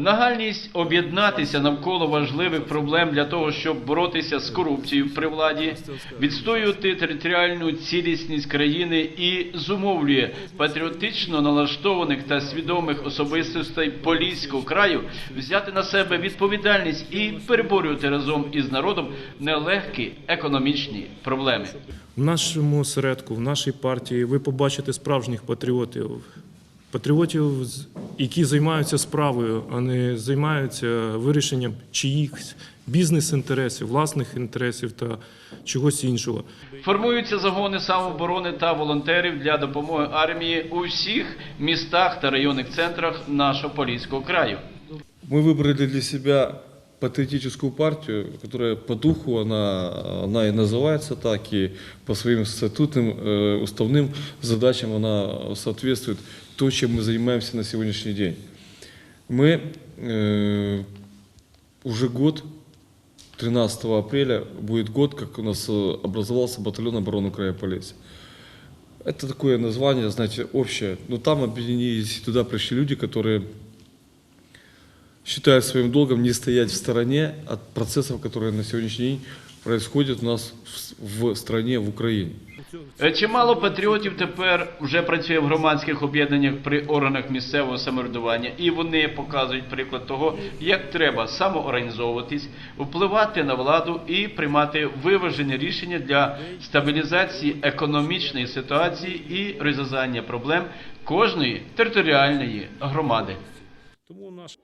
Нагальність об'єднатися навколо важливих проблем для того, щоб боротися з корупцією при владі, відстоювати територіальну цілісність країни і зумовлює патріотично налаштованих та свідомих особистостей Поліського краю взяти на себе відповідальність і переборювати разом із народом нелегкі економічні проблеми. В нашому осередку, в нашій партії ви побачите справжніх патріотів. Патріотів, з- які займаються справою, а не займаються вирішенням чиїхось бізнес-інтересів, власних інтересів та чогось іншого. Формуються загони самооборони та волонтерів для допомоги армії у всіх містах та районних центрах нашого Поліського краю. Ми вибрали для себя патриотическую партию, которая по духу, она, она и называется так, и по своим статутным, э, уставным задачам она соответствует то, чем мы занимаемся на сегодняшний день. Мы э, уже год, 13 апреля, будет год, как у нас э, образовался батальон обороны края Полесья. Это такое название, знаете, общее. Но там объединились, и туда пришли люди, которые считают своим долгом не стоять в стороне от процессов, которые на сегодняшний день происходят у нас в, стране, в Украине. Е, Чимало патріотів тепер вже працює в громадських об'єднаннях при органах місцевого самоврядування, і вони показують приклад того, як треба самоорганізовуватись, впливати на владу і приймати виважені рішення для стабілізації економічної ситуації і розв'язання проблем кожної територіальної громади. Тому наш.